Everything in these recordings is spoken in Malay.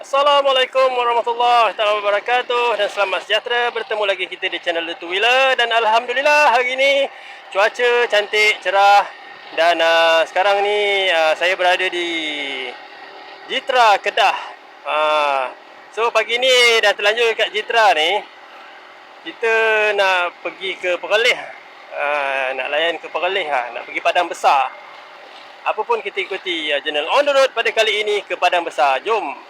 Assalamualaikum warahmatullahi taala wabarakatuh dan selamat sejahtera bertemu lagi kita di channel The Wheeler dan alhamdulillah hari ini cuaca cantik cerah dan uh, sekarang ni uh, saya berada di Jitra Kedah. Uh, so pagi ni dah terlanjur dekat Jitra ni kita nak pergi ke Perlis. Uh, nak layan ke Perlis ha, nak pergi Padang Besar. Apa pun kita ikuti uh, Journal On The Road pada kali ini ke Padang Besar. Jom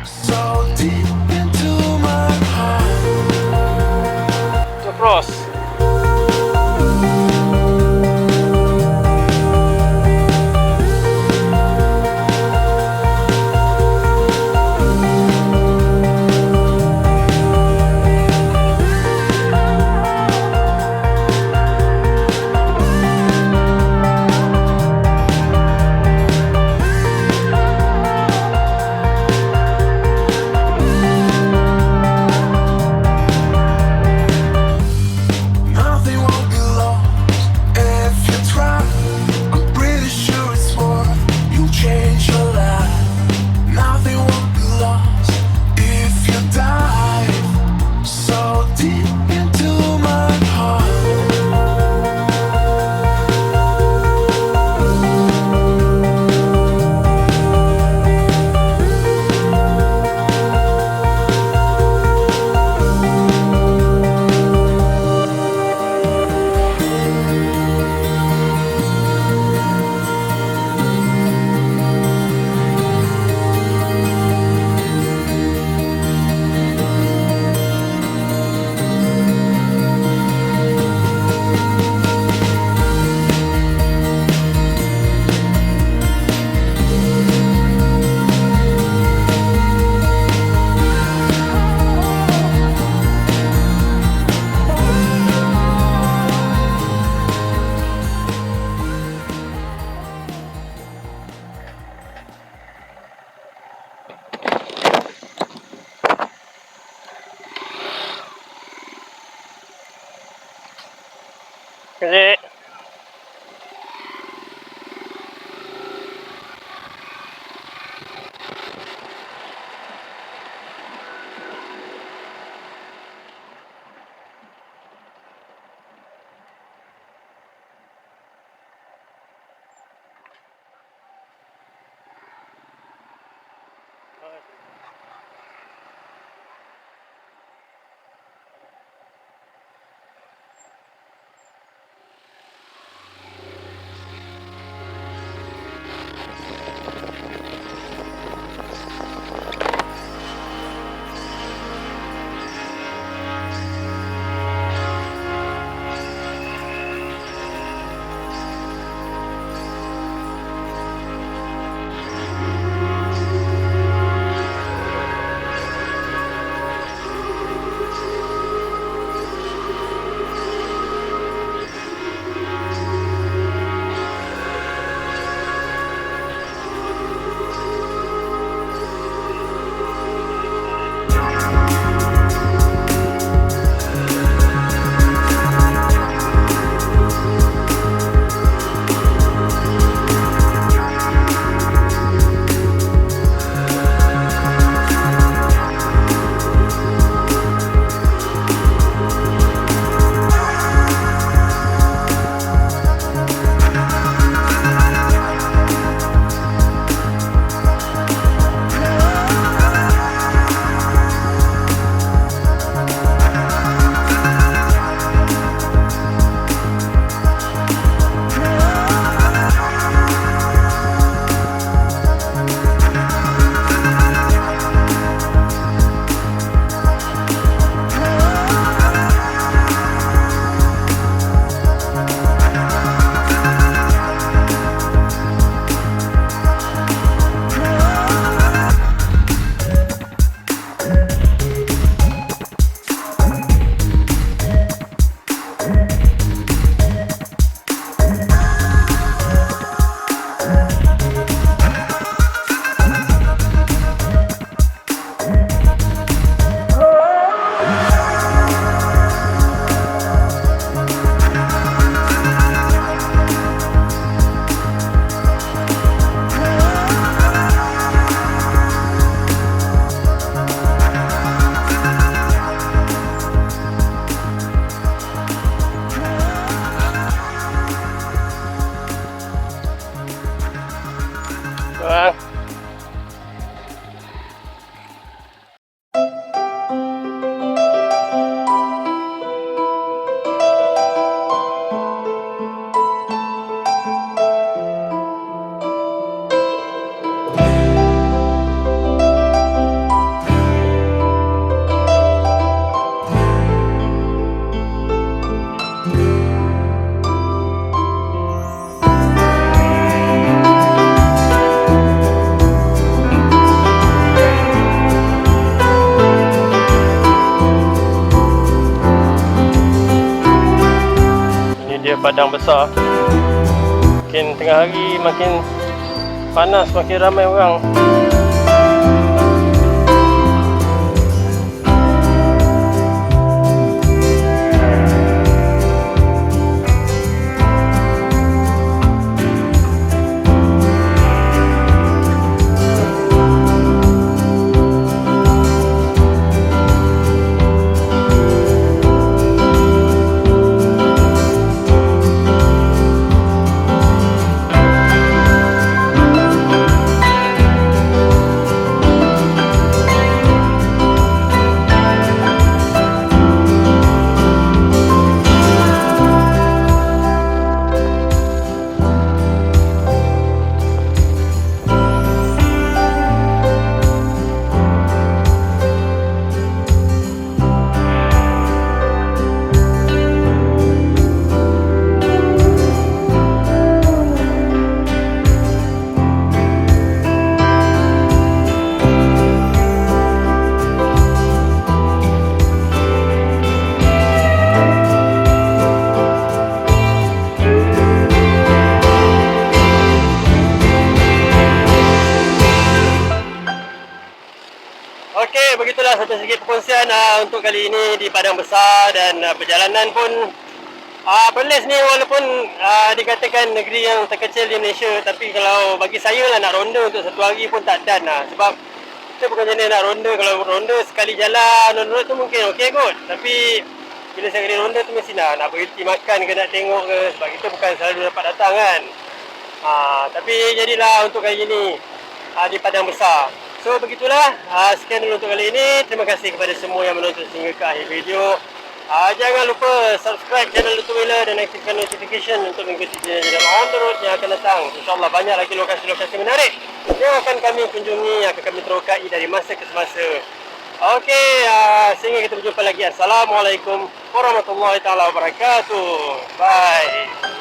padang besar. Makin tengah hari makin panas, makin ramai orang. Satu segi perkongsian uh, untuk kali ini di Padang Besar dan uh, perjalanan pun uh, Perlis ni walaupun uh, dikatakan negeri yang terkecil di Malaysia. Tapi kalau bagi saya lah nak ronda untuk satu hari pun tak dan lah sebab kita bukan jenis nak ronda. Kalau ronda sekali jalan ronda tu mungkin okey kot. Tapi bila saya kena ronda tu mesti nak, nak berhenti makan ke nak tengok ke. Sebab kita bukan selalu dapat datang kan. Uh, tapi jadilah untuk kali ini uh, di Padang Besar So begitulah, uh, sekian dulu untuk kali ini. Terima kasih kepada semua yang menonton sehingga ke akhir video. Uh, jangan lupa subscribe channel Lutu Wheeler dan aktifkan notification untuk mengikuti jalan-jalan on the road yang akan datang. InsyaAllah banyak lagi lokasi-lokasi menarik yang akan kami kunjungi, yang akan kami terokai dari masa ke semasa. Okey, uh, sehingga kita berjumpa lagi. Assalamualaikum warahmatullahi taala wabarakatuh. Bye.